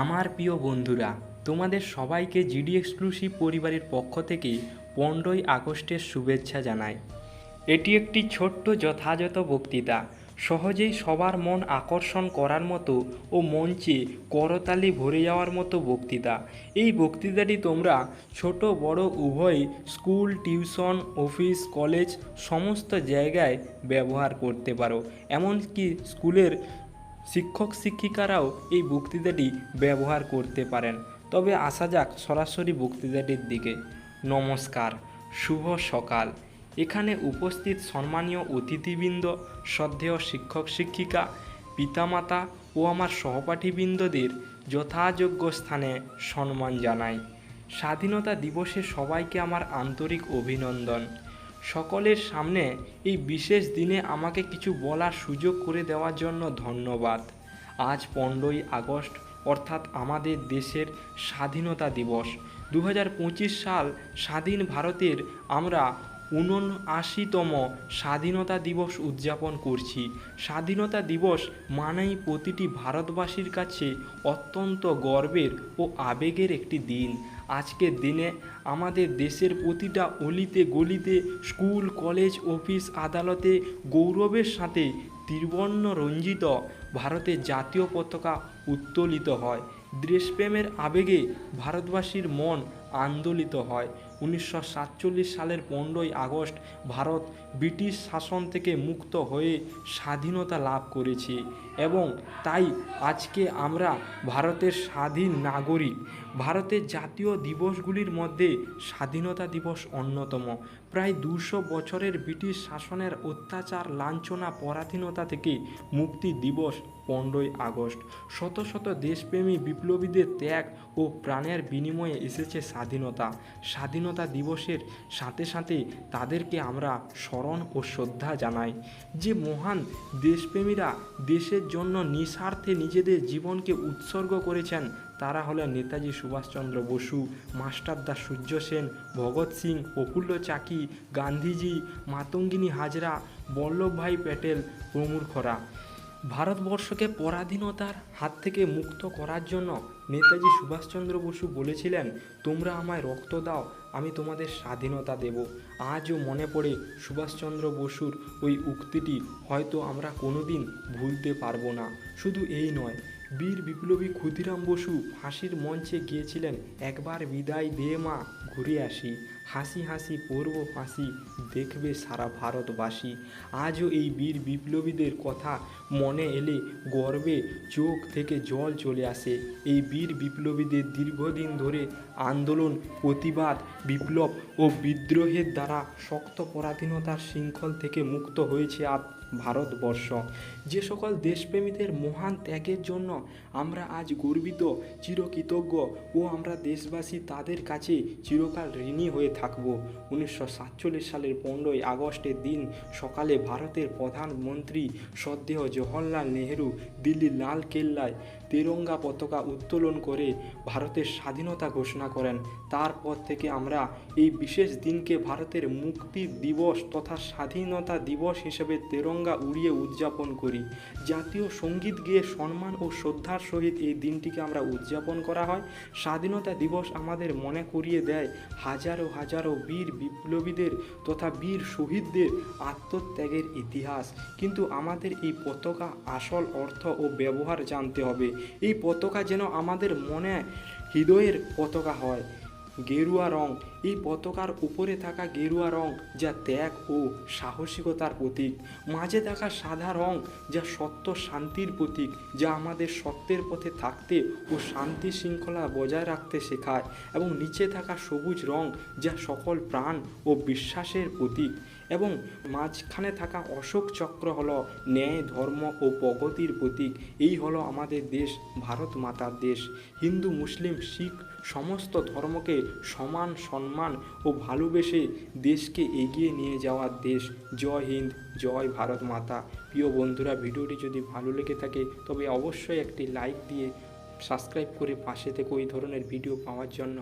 আমার প্রিয় বন্ধুরা, তোমাদের সবাইকে জিডি এক্সক্লুসিভ পরিবারের পক্ষ থেকে পনেরোই আগস্টের শুভেচ্ছা জানাই। এটি একটি ছোট্ট যথাযথ বক্তৃতা, সহজেই সবার মন আকর্ষণ করার মতো ও মঞ্চে করতালি ভরে যাওয়ার মতো বক্তৃতা। এই বক্তৃতাটি তোমরা ছোট, বড়, উভয় স্কুল, টিউশন, অফিস, কলেজ, সমস্ত জায়গায় ব্যবহার করতে পারো। এমনকি স্কুলের শিক্ষক শিক্ষিকারাও এই বক্তৃতাটি ব্যবহার করতে পারেন। তবে আসা যাক সরাসরি বক্তৃতাটির দিকে। নমস্কার, শুভ সকাল। এখানে উপস্থিত সম্মানীয় অতিথিবৃন্দ, শ্রদ্ধেয় শিক্ষক শিক্ষিকা, পিতামাতা ও আমার সহপাঠীবৃন্দদের যথাযোগ্য স্থানে সম্মান জানাই। স্বাধীনতা দিবসে সবাইকে আমার আন্তরিক অভিনন্দন। সকলের সামনে এই বিশেষ দিনে আমাকে কিছু বলার সুযোগ করে দেওয়ার জন্য ধন্যবাদ। আজ পনেরোই আগস্ট, অর্থাৎ আমাদের দেশের স্বাধীনতা দিবস। দু হাজার পঁচিশ সাল স্বাধীন ভারতের আমরা উনআশিতম স্বাধীনতা দিবস উদযাপন করছি। স্বাধীনতা দিবস মানেই প্রতিটি ভারতবাসীর কাছে অত্যন্ত গর্বের ও আবেগের একটি দিন। আজকের দিনে আমাদের দেশের প্রতিটা অলিতে গলিতে, স্কুল, কলেজ, অফিস, আদালতে গৌরবের সাথে ত্রিবর্ণ রঞ্জিত ভারতের জাতীয় পতাকা উত্তোলিত হয়। দেশপ্রেমের আবেগে ভারতবাসীর মন আন্দোলিত হয়। উনিশশো সাতচল্লিশ সালের পনেরোই আগস্ট ভারত ব্রিটিশ শাসন থেকে মুক্ত হয়ে স্বাধীনতা লাভ করেছে এবং তাই আজকে আমরা ভারতের স্বাধীন নাগরিক। ভারতের জাতীয় দিবসগুলির মধ্যে স্বাধীনতা দিবস অন্যতম। প্রায় দুশো বছরের ব্রিটিশ শাসনের অত্যাচার, লাঞ্ছনা, পরাধীনতা থেকে মুক্তি দিবস পনেরোই আগস্ট। শত শত দেশপ্রেমী বিপ্লবীদের ত্যাগ ও প্রাণের বিনিময়ে এসেছে স্বাধীনতা। স্বাধীনতা দিবসের সাথে সাথে তাদেরকে আমরা স্মরণ ও শ্রদ্ধা জানাই। যে মহান দেশপ্রেমীরা দেশের জন্য নিঃস্বার্থে নিজেদের জীবনকে উৎসর্গ করেছেন, তারা হলেন নেতাজি সুভাষচন্দ্র বসু মাস্টারদা সূর্য সেন, ভগৎ সিং প্রফুল্ল চাকি, গান্ধীজি, মাতঙ্গিনী হাজরা, বল্লভভাই প্যাটেল প্রমুখরা ভারতবর্ষকে পরাধীনতার হাত থেকে মুক্ত করার জন্য নেতাজি সুভাষচন্দ্র বসু বলেছিলেন, তোমরা আমায় রক্ত দাও, আমি তোমাদের স্বাধীনতা দেব। আজও মনে পড়ে সুভাষচন্দ্র বসুর ওই উক্তিটি, হয়তো আমরা কোনোদিন ভুলতে পারব না। শুধু এই নয়, বীর বিপ্লবী ক্ষুদিরাম বসু ফাঁসির মঞ্চে গিয়েছিলেন, একবার বিদায় দে মা, ঘুরে আসি। হাসি হাসি পড়ব ফাঁসি দেখবে সারা ভারতবাসী। আজও এই বীর বিপ্লবীদের কথা মনে এলে গর্বে চোখ থেকে জল চলে আসে। এই বীর বিপ্লবীদের দীর্ঘদিন ধরে আন্দোলন, প্রতিবাদ, বিপ্লব ও বিদ্রোহের দ্বারা শক্ত পরাধীনতার শৃঙ্খল থেকে মুক্ত হয়েছে আজ ভারতবর্ষ। যে সকল দেশপ্রেমীদের মহান ত্যাগের জন্য আমরা আজ গর্বিত, চিরকৃতজ্ঞ ও আমরা দেশবাসী তাদের কাছে চিরকাল ঋণী হয়ে থাকব। উনিশশো সাতচল্লিশ সালের পনেরোই আগস্টের দিন সকালে ভারতের প্রধানমন্ত্রী সদ্দেহ জওহরলাল নেহেরু দিল্লির লাল কেল্লায় তেরঙ্গা পতাকা উত্তোলন করে ভারতের স্বাধীনতা ঘোষণা করেন। তারপর থেকে আমরা এই বিশেষ দিনকে ভারতের মুক্তি দিবস তথা স্বাধীনতা দিবস হিসেবে তেরঙ্গা উড়িয়ে উদযাপন করি। জাতীয় সংগীত গেয়ে সম্মান ও শ্রদ্ধার সহিত এই দিনটিকে আমরা উদযাপন করা হয়। স্বাধীনতা দিবস আমাদের মনে করিয়ে দেয় হাজারো হাজারো বীর বিপ্লবীদের তথা বীর শহীদদের আত্মত্যাগের ইতিহাস। কিন্তু আমাদের এই পতাকা আসল অর্থ ও ব্যবহার জানতে হবে। এই পতাকা যেন আমাদের মনে হৃদয়ের পতাকা হয়। গেরুয়া রং। এই পতাকার উপরে থাকা গেরুয়া রং যা ত্যাগ ও সাহসিকতার প্রতীক। মাঝে থাকা সাদা রং যা সত্য শান্তির প্রতীক, যা আমাদের সত্যের পথে থাকতে ও শান্তি শৃঙ্খলা বজায় রাখতে শেখায় এবং নিচে থাকা সবুজ রং যা সকল প্রাণ ও বিশ্বাসের প্রতীক। এবং মাঝখানে থাকা অশোক চক্র হলো ন্যায়, ধর্ম ও প্রগতির প্রতীক। এই হলো আমাদের দেশ, ভারত মাতার দেশ। হিন্দু, মুসলিম, শিখ, সমস্ত ধর্মকে সমান সম্মান ও ভালোবেসে দেশকে এগিয়ে নিয়ে যাওয়ার দেশ। জয় হিন্দ, জয় ভারত মাতা। প্রিয় বন্ধুরা, ভিডিওটি যদি ভালো লেগে থাকে, তবে অবশ্যই একটি লাইক দিয়ে সাবস্ক্রাইব করে পাশে থেকে। ওই ধরনের ভিডিও পাওয়ার জন্য